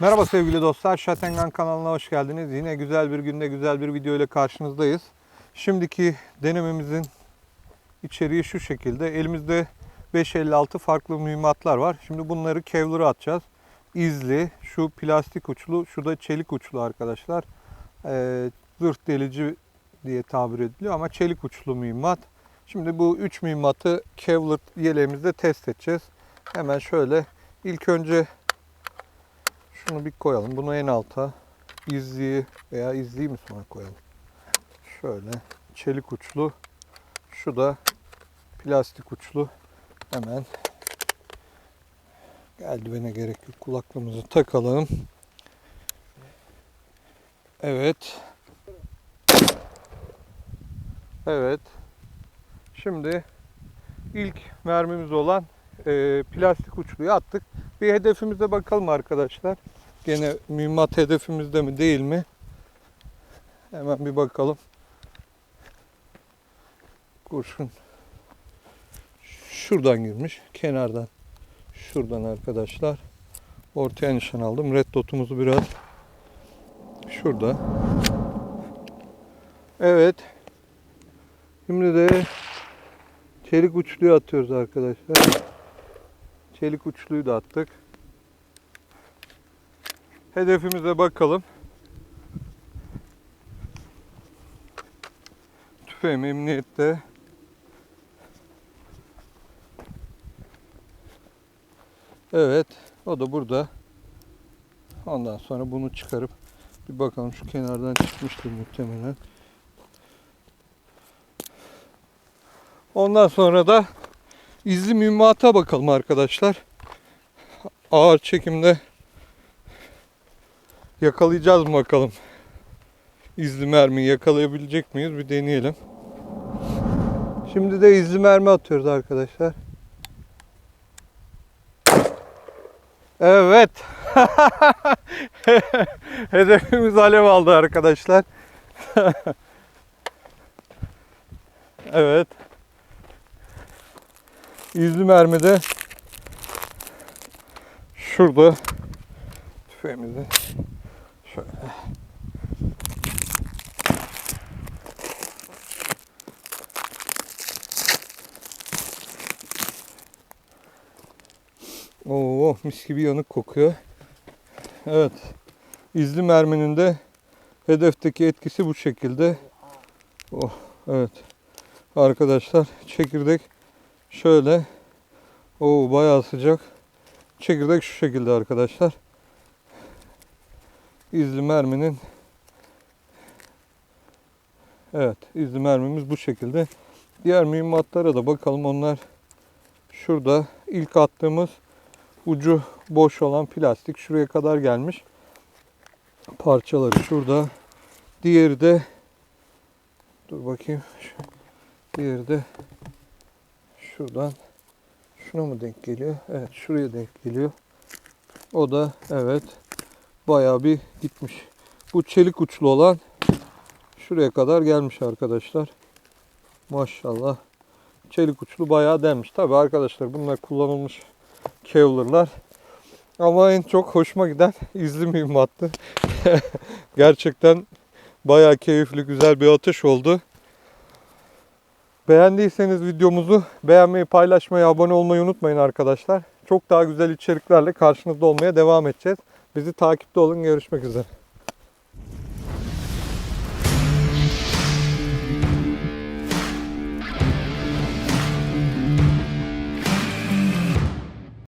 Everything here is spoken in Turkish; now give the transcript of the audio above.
Merhaba sevgili dostlar, Şatengan kanalına hoş geldiniz. Yine güzel bir günde güzel bir video ile karşınızdayız. Şimdiki denememizin içeriği şu şekilde. Elimizde 556 farklı mühimmatlar var. Şimdi bunları Kevlar'a atacağız. İzli, şu plastik uçlu, şu da çelik uçlu arkadaşlar. Ee, zırh delici diye tabir ediliyor ama çelik uçlu mühimmat. Şimdi bu 3 mühimmatı Kevlar yeleğimizde test edeceğiz. Hemen şöyle ilk önce şunu bir koyalım. Bunu en alta izliği veya izliği mi sonra koyalım? Şöyle çelik uçlu. Şu da plastik uçlu. Hemen eldivene gerek yok. Kulaklığımızı takalım. Evet. Evet. Şimdi ilk mermimiz olan e, plastik uçluyu attık. Bir hedefimize bakalım arkadaşlar. Gene mühimmat hedefimizde mi değil mi? Hemen bir bakalım. Kurşun şuradan girmiş. Kenardan. Şuradan arkadaşlar. Ortaya nişan aldım. Red dotumuzu biraz şurada. Evet. Şimdi de çelik uçluyu atıyoruz arkadaşlar. Çelik uçluyu da attık. Hedefimize bakalım. Tüfeğim emniyette. Evet, o da burada. Ondan sonra bunu çıkarıp bir bakalım şu kenardan çıkmıştır muhtemelen. Ondan sonra da izli mühimmata bakalım arkadaşlar. Ağır çekimde yakalayacağız mı bakalım. İzli mermiyi yakalayabilecek miyiz bir deneyelim. Şimdi de izli mermi atıyoruz arkadaşlar. Evet. Hedefimiz alev aldı arkadaşlar. evet. İzli mermi de şurada tüfeğimizi şöyle Oo mis gibi yanık kokuyor. Evet. İzli merminin de hedefteki etkisi bu şekilde. Oh evet. Arkadaşlar çekirdek şöyle. Oo bayağı sıcak. Çekirdek şu şekilde arkadaşlar. İzli merminin Evet, izli mermimiz bu şekilde. Diğer mühimmatlara da bakalım. Onlar şurada ilk attığımız ucu boş olan plastik şuraya kadar gelmiş. Parçaları şurada. Diğeri de dur bakayım. Diğeri de şuradan şuna mı denk geliyor? Evet, şuraya denk geliyor. O da evet bayağı bir gitmiş. Bu çelik uçlu olan şuraya kadar gelmiş arkadaşlar. Maşallah. Çelik uçlu bayağı denmiş. Tabi arkadaşlar bunlar kullanılmış Kevlar'lar. Ama en çok hoşuma giden izli mühimmattı. Gerçekten bayağı keyifli, güzel bir atış oldu. Beğendiyseniz videomuzu beğenmeyi, paylaşmayı, abone olmayı unutmayın arkadaşlar. Çok daha güzel içeriklerle karşınızda olmaya devam edeceğiz. Bizi takipte olun. Görüşmek üzere.